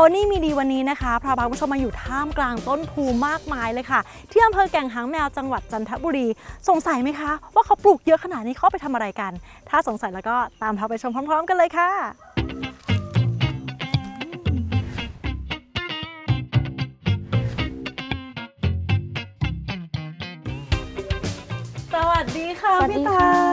อนี่มีดีวันนี้นะคะพาพาคุณผู้ชมมาอยู่ท่ามกลางต้นพูมากมายเลยค่ะ ที่อำเภอแก่งหางแมวจังหวัดจันทบุรี สงสัยไหมคะ ว่าเขาปลูกเยอะขนาดนี้เขาเอาไปทำอะไรกัน ถ้าสงสัยแล้วก็ตามพาไปชมพร้อม ๆ กันเลยค่ะสวัสดีค่ะสวัสพี่ดีตาค่ะ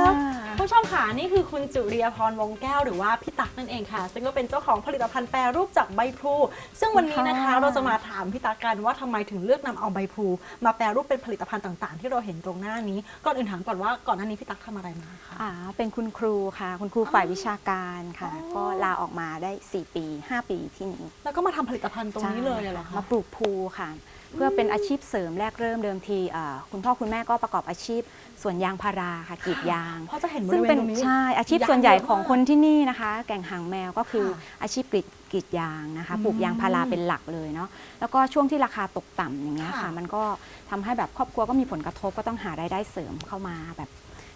ผู้ชมค่ะนี่คือคุณจุริยพรวงแก้วหรือว่าพี่ตั๊กนั่นเองค่ะ ซึ่งก็เป็นเจ้าของผลิตภัณฑ์แปรรูปจากใบพลูซึ่งวันนี้นะคะค่ะเราจะมาถามพี่ตั๊กกันว่าทำไมถึงเลือกนำเอาใบพลูมาแปรรูปเป็นผลิตภัณฑ์ต่างๆ ที่เราเห็นตรงหน้านี้ก่อนอื่นถามก่อนว่าก่อนหน้านี้พี่ตั๊กทำอะไรมาคะ อ่าเป็นคุณครูค่ะ คุณครูฝ่ายวิชาการค่ะ อ๋อ ก็ลาออกมาได้ 4 ปี 5 ปีที่นี้แล้วก็มาทำผลิตภัณฑ์ตรงนี้เลยเหรอมาคะปลูกภูค่ะ เพื่อเป็นอาชีพเสริมแรกเริ่มเดิมทีอ่าคุณพ่อคุณแม่ก็ประกอบอาชีพ สวนยางพาราค่ะกรีดยางเพราะจะเห็นบซึ่งริเวณเป็นตรงนี้ใช่อาชีพยางส่วนใหญ่เยอะของมากคนที่นี่นะคะ แก่งหางแมวก็คือค่ะอาชีพกรีดกรีดยางนะคะอืมปลูกยางพาราเป็นหลักเลยเนาะแล้วก็ช่วงที่ราคาตกต่ำอย่างเงี้ยค่ะค่ะมันก็ทำให้แบบครอบครัวก็มีผลกระทบก็ต้องหารายได้เสริมเข้ามาแบบ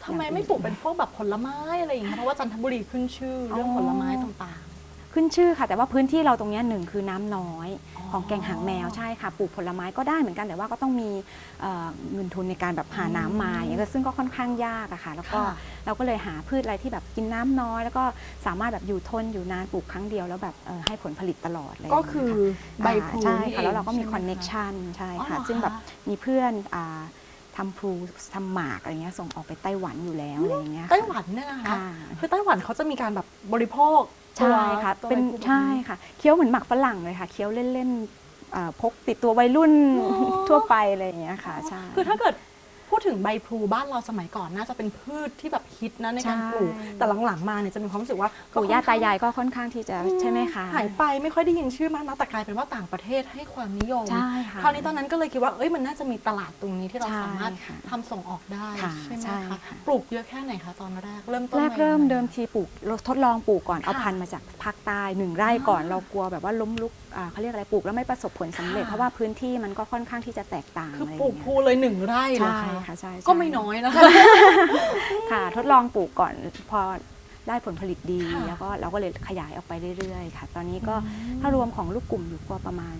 ทำไมไม่ปลูกเป็นพวกแบบผลไม้อะไรอย่างเงี้ยเพราะว่าจันทบุรีขึ้นชื่อเรื่องอ๋อผลไม้ต่าง ขึ้นชื่อค่ะ แต่ว่าพื้นที่เราตรงเนี้ยหนึ่งคือน้ำน้อยอ๋อของแกงหางแมวใช่ค่ะปลูกผลไม้ก็ได้เหมือนกันแต่ว่าก็ต้องมีเอ่อเงินทุนในการแบบหาน้ำมาอย่างเงี้ยซึ่งก็ค่อนข้างยากอะค่ะ แล้วก็ค่ะ เราก็เลยหาพืชอะไรที่แบบกินน้ำน้อย แล้วก็สามารถแบบอยู่ทนอยู่นานปลูกครั้งเดียวแล้วแบบเอ่อให้ผลผลิตตลอดเลยๆก็คือใบพลูใช่ค่ะนี่แล้วเราก็มีใช่คไหอนเน็ะชันใช่อ๋อค่ะเหรอซึ่งแบบคะ มีเพื่อนอ่าทำพลูทำหมากอะไรเงี้ยส่งออกไปไต้หวันอยู่แล้วอะไรอย่างเงี้ยค่ะไต้หวันเนี่ยนะคะค่ะ คือไต้หวันเขาจะมีการแบบบริโภค ใช่ค่ะ ตัวเป็นใบพลูแบบใช่ค่ะ เคี้ยวเหมือนหมักฝรั่งเลยค่ะ เคี้ยวเล่นๆเอ่อพกติดตัววัยรุ่นอ๋อ ทั่วไปอะไรอย่างเงี้ยค่ะ ใช่ คือถ้าเกิด พูดถึงใบพลูบ้านเราสมัยก่อนน่าจะเป็นพืชที่แบบฮิตนะในการใช่ ปลูก แต่หลังๆมาเนี่ยจะมีความรู้สึกว่าปู่ย่าตายายก็ค่อนข้างที่จะอืใช่ไหมคะ หายไปไม่ค่อยได้ยินชื่อมากนะแต่กลายเป็นว่าต่างประเทศให้ความนิยม ใช่ค่ะ คราวนี้ตอนนั้นก็เลยคิดว่าเอ้ยมันน่าจะมีตลาดตรงนี้ที่เราใช่สามารถค่ะทำส่งออกได้ค่ะใช่ไหมใช่คะค่ะ ปลูกเยอะแค่ไหนคะตอนแรกเริ่มต้นแรกเริ่มายังไงเดิมทีปลูกเราทดลองปลูกก่อนค่ะเอาพันธุ์มาจากภาคใต้หนึ่งไร่ก่อนอ๋อเรากลัวแบบว่าล้มลุกอ่าเขาเรียกอะไรปลูกแล้วไม่ประสบผลสำเร็จ ค่ะ เพราะว่าพื้นที่มันก็ค่อนข้างที่จะแตกต่างคืออะไรอปลูย่ากงพลูเงี้ยเลยหนึ่งไร่เหรอใช่คะค่ะใช่ใช่ก็ไม่น้อยนะคะ ค่ะ ทดลองปลูกก่อนพอได้ผลผลิตดีค่ะ แล้วก็เราก็เลยขยายออกไปเรื่อยๆ ค่ะ ตอนนี้ก็อืมถ้ารวมของลูกกลุ่มอยู่ก็ประมาณ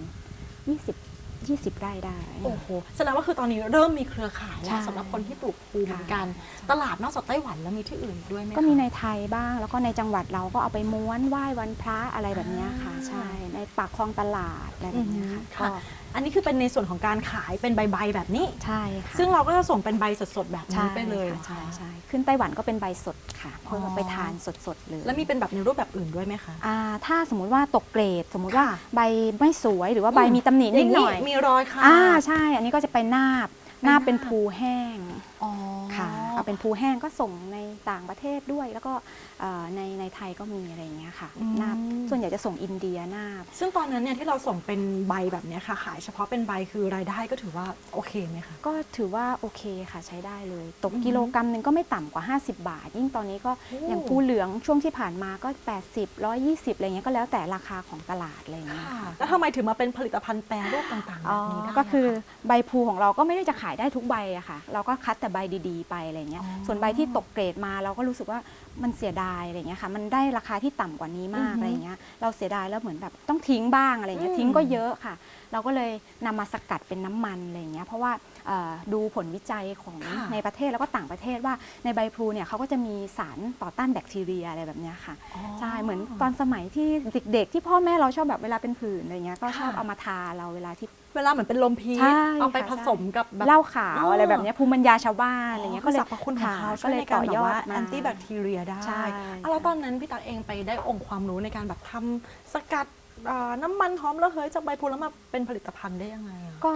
20 20 ไร่ได้ โอ้โหแสดงว่าคือตอนนี้เริ่มมีเครือข่ายแล้ใช่ วสำหรับคนที่ปลูกพลูเหมือนกัน ตลาดนอกจากไต้หวันแล้วมีที่อื่นอีกด้วยไหมคะ ก็มีในไทยบ้างแล้วก็ในจังหวัดเราก็เอาไปม้วนไหว้วันพระอะไรแบบเนี้ยค่ะ อ่าใช่ในปากคลองตลาดอะไรแบบเนี้ยค่ะค่ะ ก็ อันนี้คือเป็นในส่วนของการขายเป็นใบๆแบบนี้ ใช่ค่ะซึ่งเราก็จะส่งเป็นใบสดๆแบบนี้ใช่ไปเลยค่ะเหรอใช่คะใช่ขึ้นไต้หวันก็เป็นใบสดค่ะเพื่อออไปทานสดๆเลยแล้วมีเป็นแบบในรูปแบบอื่นด้วยไหมคะอ่าถ้าสมมุติว่าตกเกรด สมมุติว่าค่ะใบไม่สวยหรือว่าใบมีตำหนินิดหน่อยมีรอยค่ะอ่าใช่ อันนี้ก็จะไปนาบไปนาบเป็นนาบภูแห้งอ๋อค่ะ เอาเป็นภูแห้งก็ส่งในต่างประเทศด้วย แล้วก็เอ่อในในไทยก็มีอะไรอย่างเงี้ยค่ะอืมนาบส่วนใหญ่จะส่งอินเดียนาบซึ่งตอนนั้นเนี่ยที่เราส่งเป็นใบแบบเนี้ยค่ะขายเฉพาะเป็นใบคือรายได้ก็ถือว่าโอเคไหมคะก็ถือว่าโอเคค่ะใช้ได้เลย ตกอือฮึกิโลกรัมหนึ่งก็ไม่ต่ำกว่า 50 บาท ยิ่งตอนนี้ก็โอ้อย่างภูเหลืองช่วงที่ผ่านมาก็ 80 120อะไรเงี้ยก็แล้วแต่ราคาของตลาดอะไรเงี้ยค่ะค่ะแล้วทำไมถึงมาเป็นผลิตภัณฑ์แปรรูปต่างๆอ๋แบอบนี้ได้ก็คืออะะใบพลูของเราก็ไม่ได้จะขายได้ทุกใบอะค่ะ เราก็คัดแต่ใบดีๆ ไปอะไรเงี้ยอ๋อส่วนใบที่ตกเกรดมาเราก็รู้สึกว่า มันเสียดายอะไรเงี้ยค่ะ มันได้ราคาที่ต่ำกว่านี้มากอือฮึอะไรเงี้ย เราเสียดายแล้วเหมือนแบบต้องทิ้งบ้างอะไรเงี้ย อืม ทิ้งก็เยอะค่ะ เราก็เลยนำมาสกัดเป็นน้ำมันอะไรเงี้ย เพราะว่าเอ่อดูผลวิจัยของค่ะ ในประเทศแล้วก็ต่างประเทศว่าในใบพลูเนี่ยเขาก็จะมีสารต่อต้านแบคทีเรียอะไรแบบเนี้ยค่ะ ใช่ เหมือนตอนสมัยที่เด็กๆ ที่พ่อแม่เราชอบแบบเวลาเป็นผื่นอะไรเงี้ย ก็ชอบค่ะ เอามาทาเราเวลาที่ เวลาเหมือนเป็นลมพิษใช่เอาไปค่ะผสมกับแบบ เหล้าขาวอ๋ออ อะไรแบบเนี้ยภูมิปัญญาชาวบ้านอะไรเงี้ยก็ก็เลเลยยสรรพคุณของเขาค่ะช่วยในการแบบว่ามา แอนตี้แบคทีเรียได้ใช่อะแล้วตอนนั้นพี่ตักเองไปได้องค์ความรู้ในการแบบทำสกัดอ่าน้ำมันหอมระเหยจากใบพลูแล้วมาเป็นผลิตภัณฑ์ได้ยังไงอะ ก็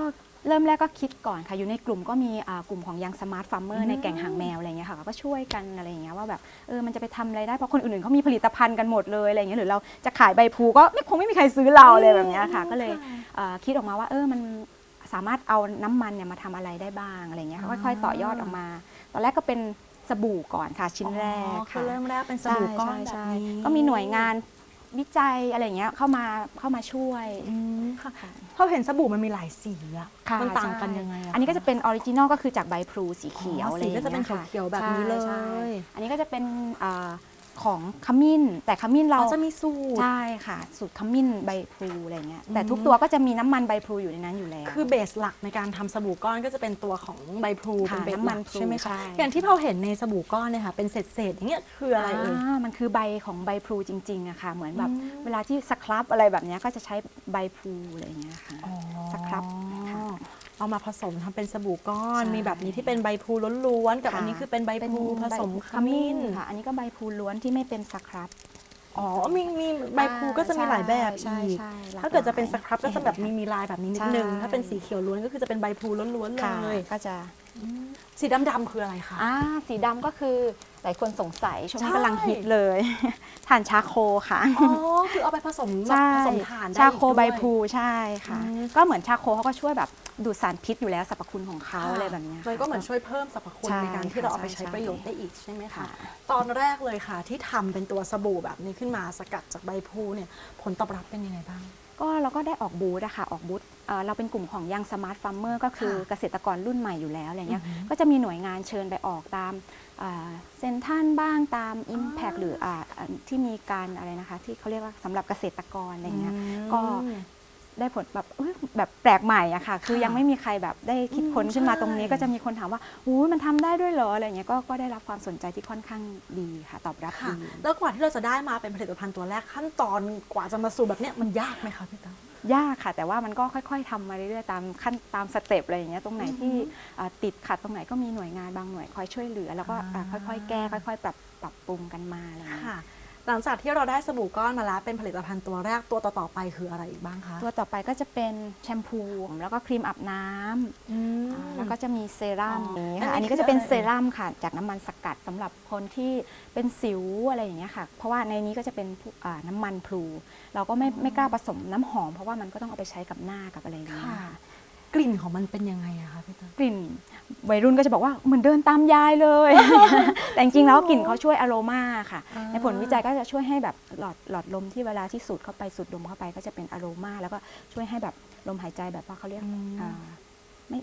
เริ่มแรกก็คิดก่อนค่ะ อยู่ในกลุ่มก็มีอ่ากลุ่มของยังสมาร์ทฟาร์มเมออืร์มในแก่งหางแมวอะไรเงี้ยค่ะ ก็ช่วยกันอะไรอย่างเงี้ยว่าแบบเออมันจะไปทำอะไรได้เพราะคนอื่นๆเขามีผลิตภัณฑ์กันหมดเลยอะไรเงี้ยหรือเราจะขายใบพลูก็ไม่คงไม่มีใครซื้อเราเลยแบบเนี้ยค่ะ ก็เลยเอ่อคิดออกมาว่าเออมันสามารถเอาน้ำมันเนี่ยมาทำอะไรได้บ้างอะไรเงี้ยค่ะค่อยๆต่อยอดออกมา ตอนแรกก็เป็น สบู่ก่อนค่ะชิ้นแรกอ๋อคืค่ะอเริ่มแรกเป็นสบู่ก้อนแบบใช่นี้ใช่ก็มีหน่วยงานวิจัยอะไรอย่างเงี้ยเข้ามาเข้ามาช่วยอืมค่ะค่ะเราเห็นสบู่มันมีหลายสีอะค่ะมันต่างกันใช่ยังไงอะอันนี้ก็จะเป็นออริจินอลก็คือจากใบพลูสีเขียวอ๋ออะไรสีอย่างก็เงี้ยจะเป็นค่ะเขียวๆแบบนี้เลใช่ยอันนี้ก็จะเป็นอา ของขมิ้น แต่ขมิ้นเราเราจะมีสูตรใช่ค่ะ สูตรขมิ้นใบพลูอะไรเงี้ยแต่อืมทุกตัวก็จะมีน้ำมันใบพลูอยู่ในนั้นอยู่แล้ว คือเบสหลักในการทำสบู่ก้อนก็จะเป็นตัวของใบพลูค่ะเป็นเบสน้ำหมัลันกพลูใช่ไหมคะใช่อย่างที่เราเห็นในสบู่ก้อนเนี่ยค่ะเป็นเศษเศษๆอย่างเงี้ยคืออะไรเอ่ยอ่ามันคือใบของใบพลูจริงๆอะค่ะ เหมือนแบบอืมเวลาที่สครับอะไรแบบเนี้ยก็จะใช้ใบพลูอะไรอย่างเงี้ยค่ะสครับค่ะ เอามาผสมทำเป็นสบู่ก้อนใช่มีแบบนี้ที่เป็นใบพลูล้วนๆกับค่ะอันนี้คือเป็นใบพลูผสมขมิ้นค่ะ อันนี้ก็ใบพลูล้วนที่ไม่เป็นสครับอ๋อ มีมีใบพลูก็จะมีหลายแบบใช่อีกใช่หลถ้าเกิดจะเป็นสครับก็จะแบบใช่มีมีลายแบบนี้นิดนึงใช่ถ้าเป็นสีเขียวล้วนก็คือจะเป็นใบพลูล้วนๆค่ะเลย ก็จะ สีดำๆคืออะไรคะ อ่า สีดำก็คือ หลายคนสงสัยช่วงนี้ใช่ กำลังฮิตเลยทานชาโคค่ะ อ๋อ คือเอาไปผสมแบบใช่ผสมถ่านได้ชาโคอีกด้วย ใบพลูใช่ค่ะ อืม ก็เหมือนชาโคเขาก็ช่วยแบบดูดสารพิษอยู่แล้วสรรพคุณของเขาค่ะอะไรแบบเนี้ยมันก็ค่ะเหมือนช่วยเพิ่มสรรพคุณใช่ในการที่เราเอาไปค่ะใช้ใช่ประโยชน์ได้อีกใช่ไหมคะ ค่ะ ตอนแรกเลยค่ะ ที่ทำเป็นตัวสบู่แบบนี้ขึ้นมาสกัดจากใบพลูเนี่ยผลตอบรับเป็นยังไงบ้าง ก็เราก็ได้ออกบูธอะค่ะออกบูธเอ่อเราเป็นกลุ่มของยังสมาร์ทฟาร์มเมอร์ก็คือค่ะเกษตรกรรุ่นใหม่อยู่แล้วอะไรเงี้ยอือหือก็จะมีหน่วยงานเชิญไปออกตามเซนทันบ้างตาม Impact หรืออ่าอ่าที่มีการอะไรนะคะ ที่เขาเรียกว่าสำหรับเกษตรกรอะไรเงี้ยก็ได้ผลแบบเอ้ยแบบแปลกใหม่อะค่ะ คือค่ะยังไม่มีใครแบบได้คิดค้นอืมขึ้นมาใช่ตรงนี้ ก็จะมีคนถามว่าอู้มันทำได้ด้วยเหรออะไรเงี้ยก็ก็ได้รับความสนใจที่ค่อนข้างดีค่ะ ตอบรับค่ะดีแล้วกว่าที่เราจะได้มาเป็นผลิตภัณฑ์ตัวแรกขั้นตอนกว่าจะมาสู่แบบเนี้ยมันยากไหมคะพี่ตั้ง ยากค่ะ แต่ว่ามันก็ค่อย ๆทำมาเรื่อยๆตามขั้นตามสเต็ปอะไรอย่างเงี้ยตรงไหนที่อ่าติดขัดตรงไหนก็มีหน่วยงานบางหน่วยคอยช่วยเหลือ แล้วก็อ่าอ่าค่อยๆ แก้ค่อย ๆ ปรับปรับปรุงกันมาอะไรอย่างเงี้ยค่ะ หลังจากที่เราได้สบู่ก้อนมาแล้วเป็นผลิตภัณฑ์ตัวแรกตัวต่อๆไปคืออะไรอีกบ้างคะตัวต่อไปก็จะเป็นแชมพูแล้วก็ครีมอาบน้ำอืมอ่าแล้วก็จะมีเซรั่มอ๋อนี้อันนี้ค่ะอันนี้คือก็จะเป็นอะไรเซรั่มค่ะ จากน้ำมันสกัดสำหรับคนที่เป็นสิวอะไรอย่างเงี้ยค่ะ เพราะว่าในนี้ก็จะเป็นพวกอ่าน้ำมันพลู เราก็ไม่ไม่กล้าผสมน้ำหอม เพราะว่ามันก็ต้องเอาไปใช้กับหน้ากับอะไรอย่างเงี้ยค่ะ ค่ะ กลิ่นของมันเป็นยังไงอะคะพี่ตั้งกลิ่นวัยรุ่นก็จะบอกว่าเหมือนเดินตามยายเลย แต่จริงๆแล้วกลิ่นเขาช่วยอโรมาค่ะ อ่า ในผลวิจัยก็จะช่วยให้แบบหลอดหลอดลมที่เวลาที่สูดเข้าไปสูดดมเข้าไปก็จะเป็นอโรมาแล้วก็ช่วยให้แบบลมหายใจแบบว่าเขาเรียกอืมอ่าไม่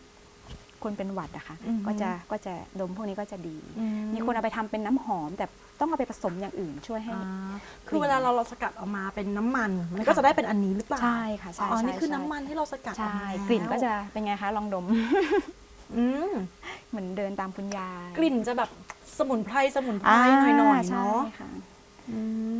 คนเป็นหวัดอะค่ะอือฮึก็จะก็จะดมพวกนี้ก็จะดีอืมีคนเอาไปทำเป็นน้ำหอม แต่ต้องเอาไปผสมอย่างอื่นช่วยให้ อ่าคือเวลาเราเราสกัดออกมาเป็นน้ำมัน มันก็จะได้เป็นอันนี้หรือเปล่าใช่ค่ะใช่อ๋อ ใช่นี่คือใช่น้ำมันที่เราสกัดออกใช่มาแล้วกลิ่นก็จะเป็นไงคะลองดม อืมเหมือนเดินตามคุณยายกลิ่นจะแบบสมุนไพรสมุนไพรหน่อยๆใช่เนาะค่ะ อืม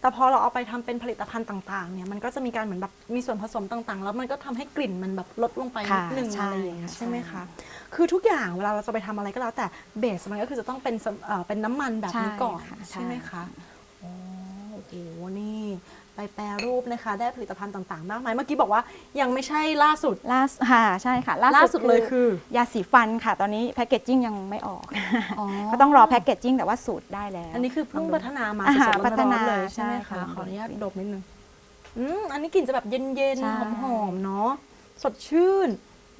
แต่พอเราเอาไปทำเป็นผลิตภัณฑ์ต่างๆเนี่ยมันก็จะมีการเหมือนแบบมีส่วนผสมต่างๆ แล้วมันก็ทำให้กลิ่นมันแบบลดลงไปนิค่ะดนึงใช่อะไรอย่างเงี้ยค่ะใช่ไหมใช่คะคือทุกอย่างเวลาเราจะไปทำอะไรก็แล้วแต่เบสมันก็คือจะต้องเป็นสำเอ่อเป็นน้ำมันแบบนี้ก่อนใช่ค่ะใช่ไหมใช่คะโอ้โอ้โหนี่ ไปแปรรูปนะคะ ได้ผลิตภัณฑ์ต่างๆ มากมาย เมื่อกี้บอกว่ายังไม่ใช่ล่าสุด ล่าสุดค่ะใช่ค่ะล่าสุดเลยคือ ยาสีฟันค่ะ ตอนนี้แพคเกจจิ้งยังไม่ออกอ๋อ ก็ต้องรอแพคเกจจิ้งแต่ว่าสูตรได้แล้ว อันนี้คือเพิ่งลดูพัฒนามาอ่าสดๆร้พัฒอนนาๆเลยใช่ไหมใช่คะค่ะขออนุญาตดมนิดนึงอืมอันนี้กลิ่นจะแบบเย็นใช่ๆหอมๆเนาะสดชื่น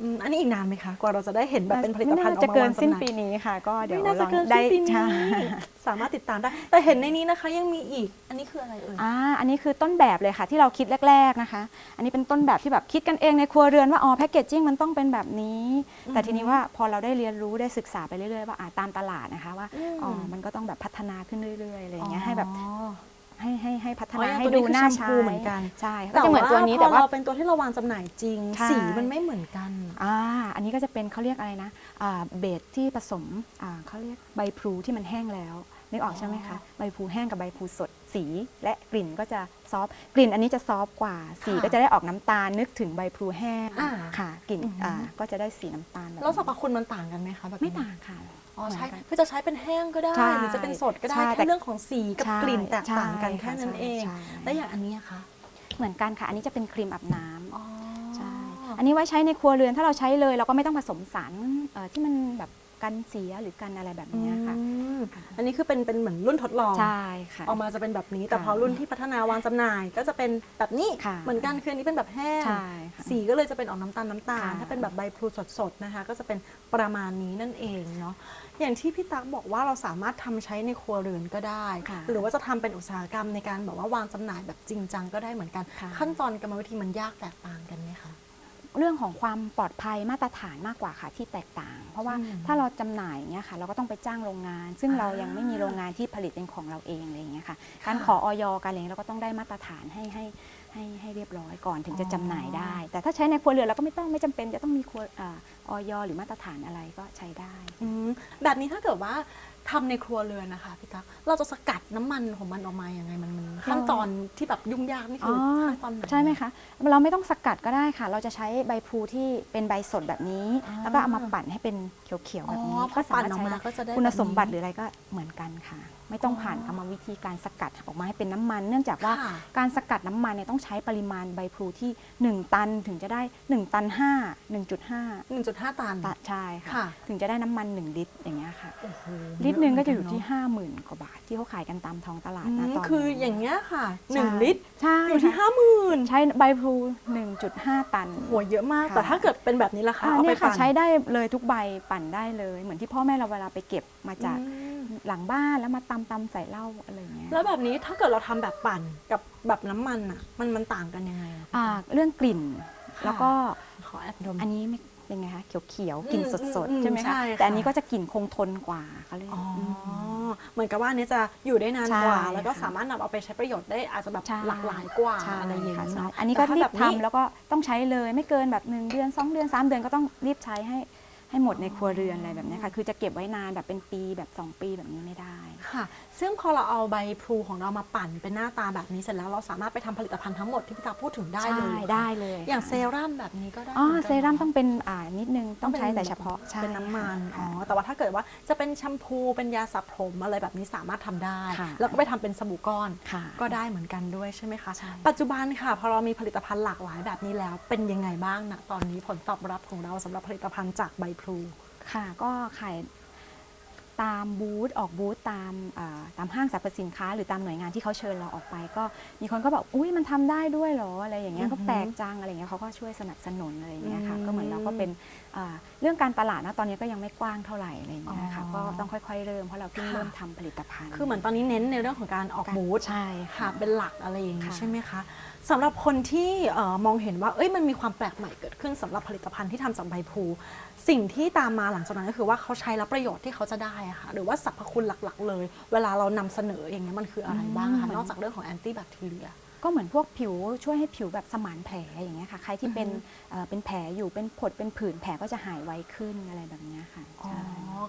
อืมอันนี้อีกนานไหมคะ กว่าเราจะได้เห็นแบบเป็นผลิตภัณฑ์ออกจะมาเกิวานงสิ้นจำหน่าย ปีนี้ค่ะ ก็เดี๋ยวไม่น่าจะลองเกินได้สิ้นปีนี้ ใช่สามารถติดตามได้ แต่เห็นในนี้นะคะยังมีอีก อันนี้คืออะไรเอ่ย อ่าอันนี้คือต้นแบบเลยค่ะ ที่เราคิดแรก ๆนะคะ อันนี้เป็นต้นแบบที่แบบคิดกันเองในครัวเรือนว่าอ๋อแพคเกจจิ้งมันต้องเป็นแบบนี้ แต่ทีนี้ว่าพอเราได้เรียนรู้ได้ศึกษาไปเรื่อยๆว่าอ่าตามตลาดนะคะว่าอืม อ๋อมันก็ต้องแบบพัฒนาขึ้นเรื่อยๆอะไรอย่างเงี้ยให้แบบ ให้ให้ให้พัฒอ๋นาอให้ตัวดูคือน่าแชมใช้พูเหมือนกันใช่ก็จะเหมือนตัวนี้แต่พอว่าเราเป็นตัวที่เราวางจำหน่ายจริงใช่สีมันไม่เหมือนกันอ่าอันนี้ก็จะเป็นเขาเรียกอะไรนะอ่าเบสที่ผสมอ่าเขาเรียกใบพลูที่มันแห้งแล้วนึกออกใช่ไหมคะใบพลูแห้งกับใบพลูสดสีและกลิ่นก็จะซอฟต์กลิ่นอันนี้จะซอฟต์กว่าสีค่ะก็จะได้ออกน้ำตาลนึกถึงใบพลูแห้งอ่าค่ะกลิ่นอือหืออ่อ่าก็จะได้สีน้ำตาลแบบแล้วสรรพนี้คุณมันต่างกันไหมคะแบบนี้ไม่ต่างค่ะ อ๋อใช้เหมือนกันคือจะใช้เป็นแห้งก็ได้ ใช่หรือจะเป็นสดก็ได้ ใช่แต่แค่เรื่องของสีกับใช่กลิ่นแตกต่างกันใช่แค่นั้นใช่เอง ใช่ แล้วอย่างอันนี้อะคะเหมือนกันค่ะ อันนี้จะเป็นครีมอาบน้ำอ๋อ ใช่ อันนี้ไว้ใช้ในครัวเรือน ถ้าเราใช้เลยเราก็ไม่ต้องผสมสารเอ่อที่มันแบบ กันเสียหรือกันอะไรแบบเนี้ยค่ะ อืมอันนี้คือเป็นเป็นเหมือนรุ่นทดลอง ใช่ค่ะ ออกมาจะเป็นแบบนี้ แต่ค่ะพอรุ่นที่พัฒนาวางจำหน่ายก็จะเป็นแบบนี้ ค่ะ เหมือนกันคืออันนี้เป็นแบบแห้ง ใช่ค่ะ สีก็เลยจะเป็นออกน้ำตาลน้ำตาล ค่ะถ้าเป็นแบบใบพลูสดๆนะคะ ก็จะเป็นประมาณนี้นั่นเองเนาะอย่างที่พี่ตั๊กบอกว่าเราสามารถทำใช้ในครัวเรือนก็ได้ ค่ะหรือว่าจะทำเป็นอุตสาหกรรมในการแบบว่าวางจำหน่ายแบบจริงจังก็ได้เหมือนกัน ค่ะ ขั้นตอนกรรมวิธีมันยากแตกต่างกันไหมคะ เรื่องของความปลอดภัยมาตรฐานมากกว่าค่ะที่แตกต่าง เพราะว่าอืมถ้าเราจำหน่ายเนี่ยค่ะ เราก็ต้องไปจ้างโรงงาน ซึ่งอ่าเรายังไม่มีโรงงานที่ผลิตเป็นของเราเองอะไรอย่างเงี้ยค่ะ การขอออยการอะไรอย่างเงี้ยเราก็ต้องได้มาตรฐานให้ให้ให้ให้เรียบร้อยก่อนถึงจะจำหน่ายได้ แต่ถ้าใช้ในครัวเรือนเราก็ไม่ต้องไม่จำเป็นจะต้องมีครัวอ่าออยหรือมาตรฐานอะไรก็ใช้ได้ อืมแบบนี้ถ้าเกิดว่า ทำในครัวเรือนนะคะพี่ตั๊กเราจะสกัดน้ำมันของมันออกมาอย่างไงมันมันขั้นตอนที่แบบยุ่งยากนี่คือออขั้นตอนไหนใช่ไหมคะ เราไม่ต้องสกัดก็ได้ค่ะ เราจะใช้ใบพลูที่เป็นใบสดแบบนี้อ่าแล้วก็เอามาปั่นให้เป็นเขียวๆอ๋แบอบนี้พอก็สาปั่นมารถออกใช้มาได้ก็จะได้คุณแบบนี้สมบัติหรืออะไรก็เหมือนกันค่ะ ไม่ต้องผ่านอ๋อกรรมวิธีการสกัดออกมาให้เป็นน้ำมัน เนื่องจากว่าค่ะ การสกัดน้ำมันเนี่ยต้องใช้ปริมาณใบพลูที่ 1 ตันถึงจะได้ 1 ตัน 5 1.5 1.5ตัน ตันใช่ค่ะ ค่ะ ถึงจะได้น้ำมัน 1 ลิตรอย่างเงี้ยค่ะ โอ้โหลิตรหนึ่งก็จะอยู่ที่เะเหมืนน50,000 กว่าบาทที่เขาขายกันตามท้องตลาดอืนะมตอนนี้คืออย่างเงี้ยค่ะใช่1ลิตรใช่อยู่ที่ค่ะห้าหมื่นใช้ใบพลู1.5 ตัน หัวเยอะมากค่ะแต่ถ้าเกิดเป็นแบบนี้ล่ะคะอ่าเอาไปเนี่ยค่ะปั่นใช้ได้เลยทุกใบปั่นได้เลย เหมือนที่พ่อแม่เราเวลาไปเก็บมาจากอืมหลังบ้านแล้วมาตำตำใส่เหล้าอะไรอย่างเงี้ยแล้วแบบนี้ถ้าเกิดเราทำแบบปั่นกับแบบน้ำมันอะมันมันต่างกันยังไงอะอ่าเรื่องกลิ่นค่ะแล้วก็ขอแอบดมอันนี้ไม่ เป็นไงคะเขียวอืมๆกลิ่นสดอืมๆใช่ไหมใช่คะค่ะแต่อันนี้ก็จะกลิ่นคงทนกว่าเขาเลยอ๋อมเหมือนกับว่าอันนี้จะอยู่ได้นานใช่กว่า แล้วก็ค่ะสามารถนำเอาไปใช้ประโยชน์ได้อาจจะแบบใช่หลากหลายกว่าใช่อะไรอย่างค่ะนี้ใช่เนาะอันนี้ก็แต่ถ้ารีแบบบทำนี้แล้วก็ต้องใช้เลยไม่เกินแบบหนึ่งเดือนสองเดือนสามเดือนก็ต้องรีบใช้ให้ให้หมดในครัวเรือนอะไรแบบเนี้ยค่ะ คือจะเก็บไว้นานแบบเป็นปีแบบสองปีแบบนี้ไม่ได้ ค่ะ ซึ่งพอเราเอาใบพลูของเรามาปั่นเป็นหน้าตาแบบนี้เสร็จแล้วเราสามารถไปทำผลิตภัณฑ์ทั้งหมดที่พี่ตาพูดถึงได้เลยใช่ได้เลยอย่างค่ะเซรั่มแบบนี้ก็ได้อ๋อหมืนกัน เซรั่มหต้องเป็นอ่านิดนึงต้องใช้ป็นแต่เฉพาะใช่เป็นน้ำมันค่ะอ๋อแต่ว่าถ้าเกิดว่าจะเป็นแชมพู เป็นยาสระผมอะไรแบบนี้สามารถทำได้ ค่ะ แล้วก็ไปทำเป็นสบู่ก้อน ค่ะ ก็ได้เหมือนกันด้วยใช่ไหมคะ ใช่ ปัจจุบันค่ะ พอเรามีผลิตภัณฑ์หลากหลายแบบนี้แล้ว เป็นยังไงบ้างนะตอนนี้ผลตอบรับของเราสำหรับผลิตภัณฑ์จากใบพลู ค่ะก็ขาย ตามบูธออกบูธตามอ่าตามห้างสรรพสินค้า หรือตามหน่วยงานที่เขาเชิญเราออกไป ก็มีคนก็บอกอุ้ยมันทำได้ด้วยเหรออะไรอย่างเงี้ยอือหืก็อแปลกจังอะไรอย่างเงี้ยเขาก็ช่วยสนับสนุนอะไรอย่างเงี้ยค่ะอืมก็เหมือนเราก็เป็น อ่าเรื่องการตลาดนะตอนนี้ก็ยังไม่กว้างเท่าไหร่อะไรอย่างเงี้ยค่ะอ๋อก็ต้องค่อย ๆ เริ่มเพราะเราเพิ่งค่ะ เริ่มทำผลิตภัณฑ์คือเหมือนตอนนี้เน้นในเรื่องของการออกการบูธ ใช่ค่ะค่ะ เป็นหลักอะไรอย่างนี้ค่ะ ใช่ไหมคะสำหรับคนที่เอ่อมองเห็นว่าเอ้ยมันมีความแปลกใหม่เกิดขึ้นสำหรับผลิตภัณฑ์ที่ทำจากใบพลูสิ่งที่ตามมาหลังจากนั้นก็คือว่าเขาใช้แล้วประโยชน์ที่เขาจะได้อะค่ะหรือว่าสรรพคุณหลักๆ เลย เวลาเรานำเสนออย่างเงี้ยมันคืออะไรบ้างคะอืมนอกจากเรื่องของแอนตี้แบคทีเรีย ก็เหมือนพวกผิวช่วยให้ผิวแบบสมานแผลอย่างเงี้ยค่ะ ใครที่เป็นอือฮึเอ่อเป็นแผลอยู่เป็นผดเป็นผื่นแผลก็จะหายไวขึ้นอะไรแบบเนี้ยค่ะอ๋อใช่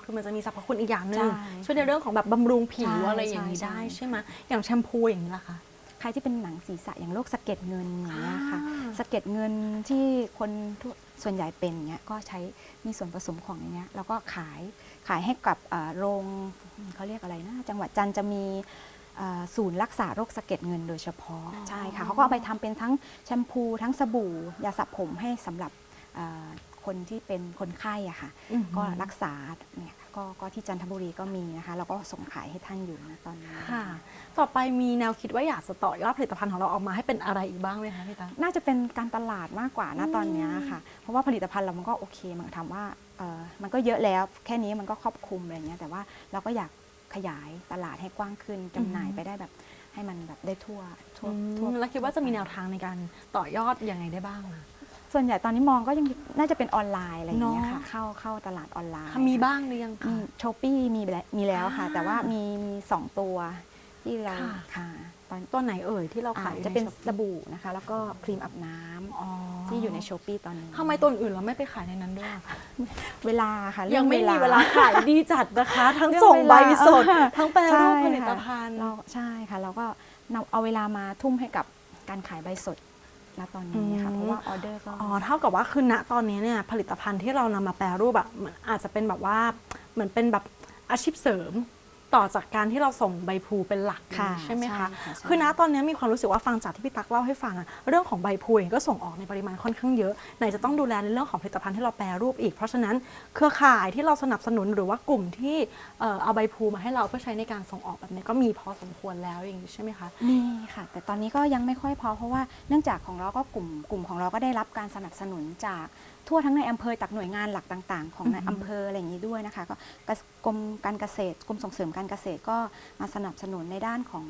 คือมันจะมีสรรพคุณอีกอย่างหนึ่งใช่ช่วยในเรื่องของแบบบำรุงผิวใช่อะไรอย่างนี้ใช่ได้ใช่ใช่ไหมอย่างแชมพูอย่างนี้ล่ะคะใครที่เป็นหนังศีรษะอย่างโรคสะเก็ดเงินอย่างเงี้ยค่ะอ่าสะเก็ดเงินที่คนทั่วส่วนใหญ่เป็นเงี้ยก็ใช้มีส่วนผสมของอย่างเงี้ยแล้วก็ขายขายให้กับเอ่อโรงเขาเรียกอะไรนะจังหวัดจันทร์จะมีเอ่อ ศูนย์รักษาโรคสะเก็ดเงินโดยเฉพาะอ๋อใช่ค่ะเขาก็เอาไปทำเป็นทั้งแชมพูทั้งสบู่ยาสระผมให้สำหรับเอ่อคนที่เป็นคนไข้อะค่ะอือหือก็รักษาเนี่ยก็ก็ที่จันทบุรีก็มีนะคะเราก็ส่งขายให้ท่านอยู่นะตอนนี้ค่ะ ต่อไปมีแนวคิดว่าอยากจะต่อยอดผลิตภัณฑ์ของเราออกมาให้เป็นอะไรอีกบ้างไหมคะพี่ตาน่าจะเป็นการตลาดมากกว่านะอืมตอนเนี้ยค่ะ เพราะว่าผลิตภัณฑ์เรามันก็โอเคมันถามว่าเออมันก็เยอะแล้วแค่นี้มันก็ครอบคลุมอะไรเงี้ยแต่ว่าเราก็อยาก ขยายตลาดให้กว้างขึ้นจำหน่ายไปได้แบบให้มันแบบได้ทั่วทั่วอืมทั่วแล้วคิดว่าจะมีแนวทางในการต่อยอดยังไงได้บ้างอะส่วนใหญ่ตอนนี้มองก็ยังน่าจะเป็นออนไลน์อะไรอย่างเงี้ยค่ะเนอะเข้าเข้าตลาดออนไลน์ค่ะมีบ้างหรือยังมีคะช้อปปี้มีแล้วมีแล้วค่ะอ่าแต่ว่ามีมีสองตัว ที่เราค่ะค่ะ ตอนตัวไหนเอ่ยที่เราอ่าขายอยู่จะเป็นใ Shopee สบู่นะคะ แล้วก็ครีมอาบน้ำอ๋อที่อยู่ในช้อปปี้ตอนนี้ทำไมตัวอื่นเราไม่ไปขายในนั้นด้วยอะคะเวลาค่ะยัเรื่องไม่มีเวเวลาลาขายดีจัดนะคะ ทั้งเรื่องส่งใบเวลาสดเออทั้งแปรรูปใช่ผลิตค่ะภัณฑ์เราใช่ค่ะ เราก็นำเอาเวลามาทุ่มให้กับการขายใบสดณตอนนี้ค่ะอืมเพราะว่าออเดอร์ก็อ๋อเท่ากับว่าคือณตอนนี้เนี่ยผลิตภัณฑ์ที่เรานำมาแปรรูปแบบมันอาจจะเป็นแบบว่าเหมือนเป็นแบบอาชีพเสริม ต่อจากการที่เราส่งใบพลูเป็นหลักค่ะใช่ไหมคะใช่ค่ะใช่คือณตอนนี้มีความรู้สึกว่าฟังจากที่พี่ตั๊กเล่าให้ฟังอะเรื่องของใบพลูเองก็ส่งออกในปริมาณค่อนข้างเยอะไหนจะต้องดูแลในเรื่องของผลิตภัณฑ์ที่เราแปรรูปอีก เพราะฉะนั้นเครือข่ายที่เราสนับสนุนหรือว่ากลุ่มที่เอ่อเอาใบพลูมาให้เราเพื่อใช้ในการส่งออกแบบนี้ก็มีพอสมควรแล้วอย่างนี้ใช่ไหมคะ มีค่ะ แต่ตอนนี้ก็ยังไม่ค่อยพอเพราะว่าเนื่องจากของเราก็กลุ่มกลุ่มของเราก็ได้รับการสนับสนุนจาก ทั่วทั้งในอำเภอจากหน่วยงานหลักต่าง ๆ ของในอือฮึอำเภออะไรอย่างนี้ด้วยนะคะก็กระกรมการเกษตรกรมส่งเสริมการเกษตรก็มาสนับสนุนในด้านของ